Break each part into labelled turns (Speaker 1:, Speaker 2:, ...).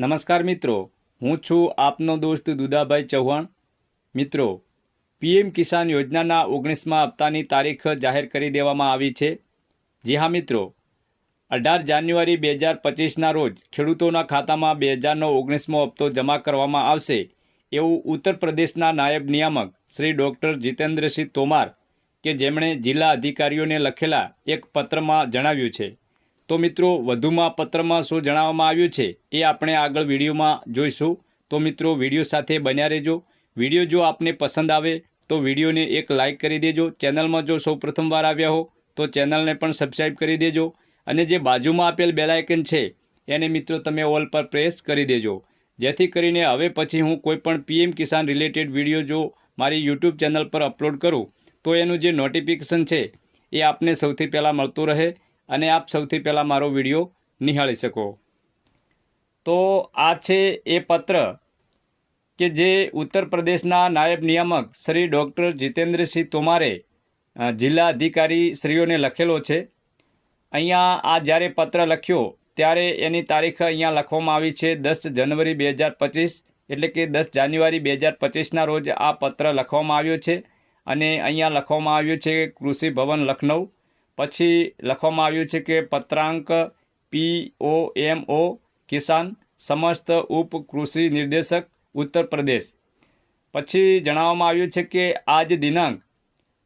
Speaker 1: નમસ્કાર મિત્રો, હું છું આપનો દોસ્ત દુદાભાઈ ચૌહાણ. મિત્રો, પીએમ કિસાન યોજનાના ઓગણીસમાં હપ્તાની તારીખ જાહેર કરી દેવામાં આવી છે. જી હા મિત્રો, અઢાર જાન્યુઆરી બે હજાર પચીસના રોજ ખેડૂતોના ખાતામાં બે હજારનો ઓગણીસમો હપ્તો જમા કરવામાં આવશે એવું ઉત્તર પ્રદેશના નાયબ નિયામક શ્રી ડૉક્ટર જીતેન્દ્રસિંહ તોમાર કે જેમણે જિલ્લા અધિકારીઓને લખેલા એક પત્રમાં જણાવ્યું છે. તો મિત્રો, વધુમાં પત્રમાં શું જણાવવામાં આવ્યું છે એ આપણે આગળ વિડીયોમાં જોઈશું. તો મિત્રો, વીડિયો સાથે બન્યા રહેજો. વીડિયો જો આપને પસંદ આવે તો વિડીયોને એક લાઇક કરી દેજો. ચેનલમાં જો સૌ પ્રથમવાર આવ્યા હો તો ચેનલને પણ સબસ્ક્રાઈબ કરી દેજો. અને જે બાજુમાં આપેલ બેલાયકન છે એને મિત્રો તમે ઓલ પર પ્રેસ કરી દેજો. જેથી કરીને હવે પછી હું કોઈપણ પીએમ કિસાન રિલેટેડ વીડિયો જો મારી યુટ્યુબ ચેનલ પર અપલોડ કરું, તો એનું જે નોટિફિકેશન છે એ આપને સૌથી પહેલાં મળતું રહે. અને આપ સૌથી પહેલાં મારો વીડિયો નિહાળી શકો. તો આ છે એ પત્ર કે જે ઉત્તર પ્રદેશના નાયબ નિયામક શ્રી ડૉક્ટર જીતેન્દ્રસિંહ તોમારે જિલ્લા અધિકારી શ્રીઓને લખેલો છે. અહીંયા આ જ્યારે પત્ર લખ્યો ત્યારે એની તારીખ અહીંયા લખવામાં આવી છે દસ જનવરી બે હજાર પચીસ, એટલે કે દસ જાન્યુઆરી બે હજાર પચીસના રોજ આ પત્ર લખવામાં આવ્યો છે. અને અહીંયા લખવામાં આવ્યું છે કૃષિ ભવન લખનઉ પછી લખવામાં આવ્યું છે કે પત્રાંક પી ઓ એમ ઓ કિસાન સમસ્ત ઉપ કૃષિ નિર્દેશક ઉત્તર પ્રદેશ પછી જણાવવામાં આવ્યું છે કે આજ દિનાંક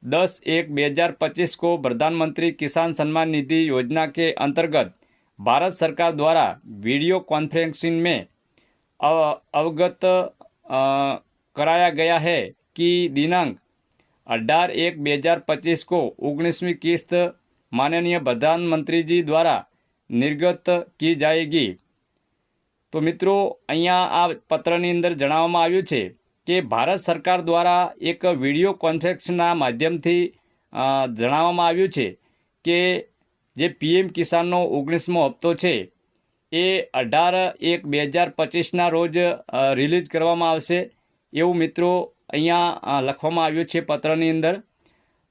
Speaker 1: दस एक बे हज़ार पच्चीस को प्रधानमंत्री किसान सम्मान निधि योजना के अंतर्गत भारत सरकार द्वारा वीडियो कॉन्फ्रेंसिंग में अव- अवगत अ, कराया गया है कि दिनांक अठारह एक बे हज़ार पच्चीस को उन्नीसवीं किस्त માનનીય પ્રધાનમંત્રીજી દ્વારા નિર્ગત કી જાયગી. તો મિત્રો, અહીંયા આ પત્રની અંદર જણાવવામાં આવ્યું છે કે ભારત સરકાર દ્વારા એક વીડિયો કોન્ફરન્સના માધ્યમથી જણાવવામાં આવ્યું છે કે જે પીએમ કિસાનનો ઓગણીસમો હપ્તો છે, એ અઢાર એક બે હજાર પચીસના રોજ રિલીઝ કરવામાં આવશે. એવું મિત્રો અહીંયા લખવામાં આવ્યું છે પત્રની અંદર.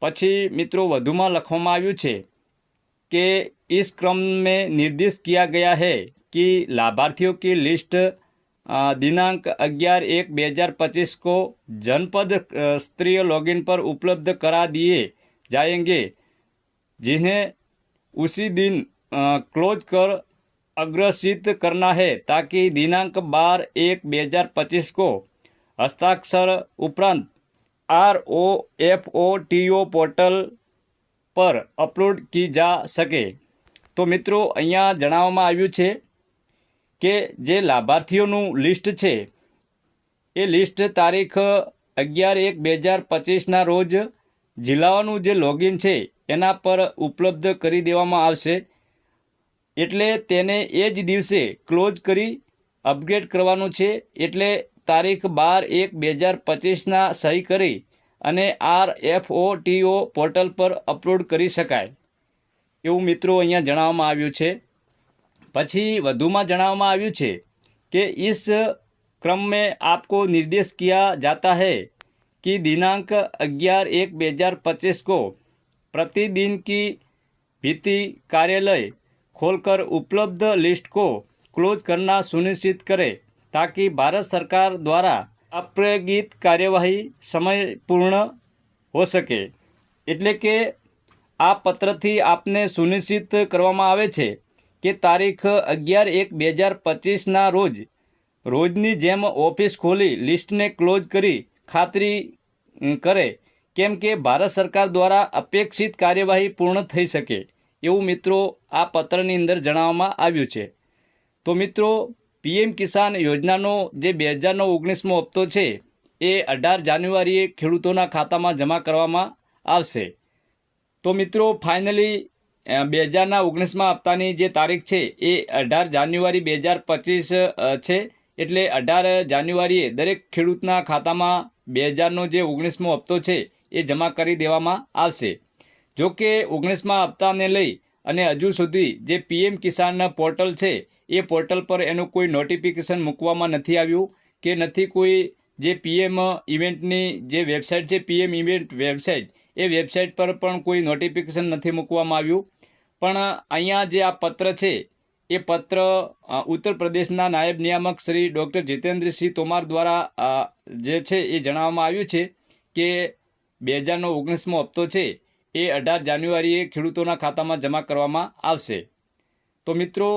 Speaker 1: પછી મિત્રો વધુમાં લખવામાં આવ્યું છે कि इस क्रम में निर्देश किया गया है कि लाभार्थियों की लिस्ट दिनांक 11 एक बे हज़ार पच्चीस को जनपद स्तरीय लॉगिन पर उपलब्ध करा दिए जाएँगे, जिन्हें उसी दिन क्लोज कर अग्रसित करना है, ताकि दिनांक बार एक बे हज़ार पच्चीस को हस्ताक्षर उपरांत R O F O T O portal પર અપલોડ કી જા શકે? તો મિત્રો, અહીંયા જણાવવામાં આવ્યું છે કે જે લાભાર્થીઓનું લિસ્ટ છે, એ લિસ્ટ તારીખ અગિયાર એક બે હજાર પચીસના રોજ જિલ્લાઓનું જે લોગિન છે, એના પર ઉપલબ્ધ કરી દેવામાં આવશે. એટલે તેને એ જ દિવસે ક્લોઝ કરી અપગ્રેડ કરવાનું છે. એટલે તારીખ બાર એક બે હજાર પચીસના સહી કરી અને R F O T O portal પર અપલોડ કરી શકાય એવું મિત્રો અહીંયા જણાવવામાં આવ્યું છે પછી વધુમાં જણાવવામાં આવ્યું છે કે इस क्रम में आपको निर्देश किया जाता है कि दिनांक 11 एक बे हज़ार पच्चीस को प्रतिदिन की भीति कार्यालय खोलकर उपलब्ध लिस्ट को क्लोज करना सुनिश्चित करें ताकि भारत सरकार द्वारा અપ્રયોગિત કાર્યવાહી સમયપૂર્ણ હો શકે. એટલે કે આ પત્રથી આપને સુનિશ્ચિત કરવામાં આવે છે કે તારીખ અગિયાર એક બે હજાર પચીસના રોજ રોજની જેમ ઓફિસ ખોલી લિસ્ટને ક્લોઝ કરી ખાતરી કરે કેમ કે ભારત સરકાર દ્વારા અપેક્ષિત કાર્યવાહી પૂર્ણ થઈ શકે. એવું મિત્રો આ પત્રની અંદર જણાવવામાં આવ્યું છે. તો મિત્રો પીએમ કિસાન યોજનાનો જે બે હજારનો ઓગણીસમો હપ્તો છે, એ અઢાર જાન્યુઆરીએ ખેડૂતોના ખાતામાં જમા કરવામાં આવશે. તો મિત્રો, ફાઇનલી બે હજારના ઓગણીસમાં હપ્તાની જે તારીખ છે, એ અઢાર જાન્યુઆરી બે હજાર પચીસ છે. એટલે અઢાર જાન્યુઆરીએ દરેક ખેડૂતના ખાતામાં બે હજારનો જે ઓગણીસમો હપ્તો છે, એ જમા કરી દેવામાં આવશે. જો કે ઓગણીસમાં હપ્તાને લઈ અને હજુ સુધી જે પીએમ કિસાન પોર્ટલ છે, એ પોર્ટલ પર એનું કોઈ નોટિફિકેશન મૂકવામાં નથી આવ્યું કે નથી કોઈ જે પીએમ ઇવેન્ટની જે વેબસાઇટ છે, પીએમ ઇવેન્ટ વેબસાઇટ, એ વેબસાઇટ પર પણ કોઈ નોટિફિકેશન નથી મૂકવામાં આવ્યું. પણ અહીંયા જે આ પત્ર છે, એ પત્ર ઉત્તર પ્રદેશના નાયબ નિયામક શ્રી ડૉક્ટર જીતેન્દ્રસિંહ તોમાર દ્વારા જે છે, એ જણાવવામાં આવ્યું છે કે બે હજારનો ઓગણીસમો હપ્તો છે એ અઢાર જાન્યુઆરીએ ખેડૂતોના ખાતામાં જમા કરવામાં આવશે. તો મિત્રો,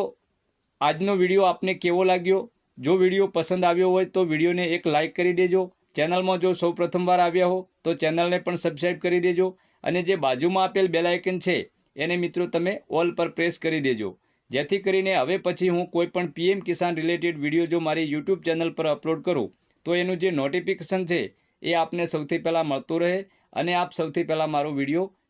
Speaker 1: આજનો વીડિયો આપને કેવો લાગ્યો? જો વીડિયો પસંદ આવ્યો હોય તો વિડીયોને એક લાઇક કરી દેજો. ચેનલમાં જો સૌ પ્રથમવાર આવ્યા હો, તો ચેનલને પણ સબસ્ક્રાઈબ કરી દેજો અને જે બાજુમાં આપેલ બેલાયકન છે, એને મિત્રો તમે ઓલ પર પ્રેસ કરી દેજો. જેથી કરીને હવે પછી હું કોઈ પણ પીએમ કિસાન રિલેટેડ વીડિયો જો મારી યુટ્યુબ ચેનલ પર અપલોડ કરું, તો એનું જે નોટિફિકેશન છે, એ આપને સૌથી પહેલાં મળતું રહે અને આપ સૌથી પહેલાં મારો વીડિયો